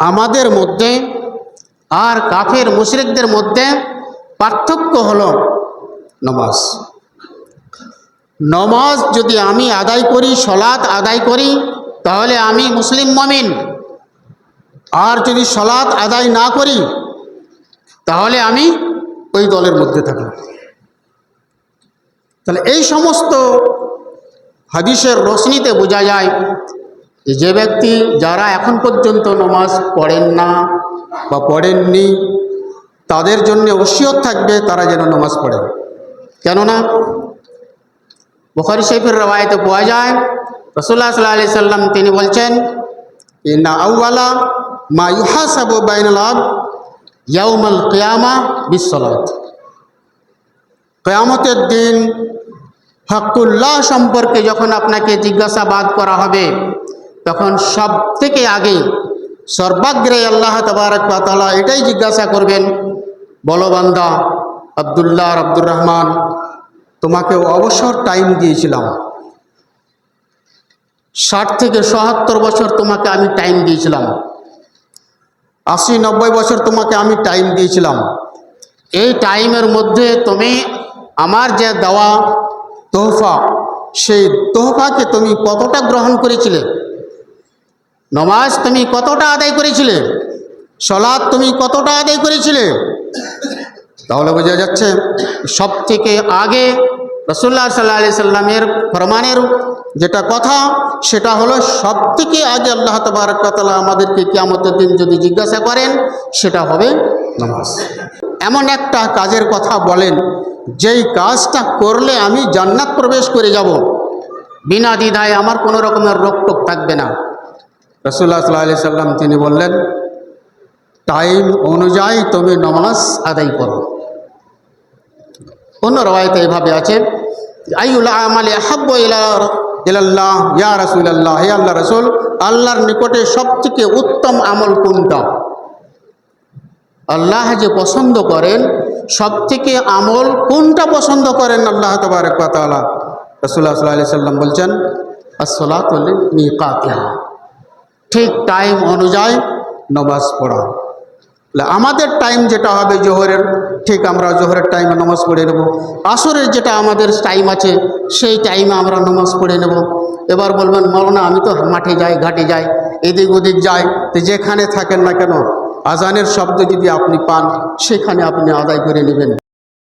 আমাদের মধ্যে আর কাফের মুশরিকদের মধ্যে পার্থক্য হল নমাজ। নমাজ যদি আমি আদায় করি সলাৎ আদায় করি, তাহলে আমি মুসলিম মমিন। আর যদি সলাৎ আদায় না করি, তাহলে আমি ওই দলের মধ্যে থাকব তাহলে এই সমস্ত হাদিসের রোশনিতে বোঝা যায় যে ব্যক্তি যারা এখন পর্যন্ত নমাজ পড়েন না বা পড়েননি, তাদের জন্য ওসিয়ত থাকবে তারা যেন নমাজ পড়েন কেননা বুখারি শরীফের রবায়তে পাওয়া যায় রসুল্লাহ সাল্লাহ আলি সাল্লাম তিনি বলছেন, ইন্না আউওয়ালা মা ইউহাসাবু বাইনাল আব ইয়াউমাল কিয়ামা বিশ্বলাত কেয়ামতের দিন হকুল্লাহ সম্পর্কে যখন আপনাকে জিজ্ঞাসাবাদ করা হবে তখন সব থেকে আগে সর্বাগ্রে আল্লাহ তবারক তালা এটাই জিজ্ঞাসা করবেন বলবান্দা আবদুল্লাহ আব্দুর রহমান তোমাকে অবসর টাইম দিয়েছিলাম। ষাট থেকে সহাত্তর বছর তোমাকে আমি টাইম দিয়েছিলাম। আশি, নব্বই বছর তোমাকে আমি টাইম দিয়েছিলাম। এই টাইমের মধ্যে তুমি আমার যে দেওয়া, তোহফা, সেই তোহফাকে তুমি কতটা গ্রহণ করেছিলে? নমাজ তুমি কতটা আদায় করেছিলে? সলাদ তুমি কতটা আদায় করেছিলে? তাহলে বোঝা যাচ্ছে সব থেকে আগে রসুল্লাহ সাল্লাহ আলি সাল্লামের ফরমানের যেটা কথা, সেটা হলো সব থেকে আগে আল্লাহ তবরকতলা আমাদেরকে কিয়ামতের দিন যদি জিজ্ঞাসা করেন, সেটা হবে নামাজ। এমন একটা কাজের কথা বলেন, যেই কাজটা করলে আমি জান্নাত প্রবেশ করে যাব। বিনা দ্বিধায় আমার কোনো রকমের রোগটোক থাকবে না। রসুল্লাহ সাল্লাহ সাল্লাম তিনি বললেন টাইম অনুযায়ী তুমি নমাজ আদায় করো। অন্য রবায়তে এভাবে আছে আইউল্লাহ আমালে আহাব্ব ইয়া রসুল্লাহ হে আল্লাহ রসুল, আল্লাহর নিকটে সবথেকে উত্তম আমল কোনটা? আল্লাহ যে পছন্দ করেন, সবথেকে আমল কোনটা পছন্দ করেন আল্লাহ তবারক তাআলা? রসুল্লাহ সাল্লাহ সাল্লাম বলছেন আসলাতুল মিকাতিহা ঠিক টাইম অনুযায়ী নমাজ পড়া। আমাদের টাইম যেটা হবে জোহরের, ঠিক আমরা জোহরের টাইমে নমাজ পড়ে নেব। আসরের যেটা আমাদের টাইম আছে, সেই টাইমে আমরা নমাজ পড়ে নেব। এবার বলবেন, মৌলানা, আমি তো মাঠে যাই, ঘাটে যাই, এদিক ওদিক যাই, তো যেখানে থাকেন না কেন, আজানের শব্দ যদি আপনি পান, সেখানে আপনি আদায় করে নেবেন।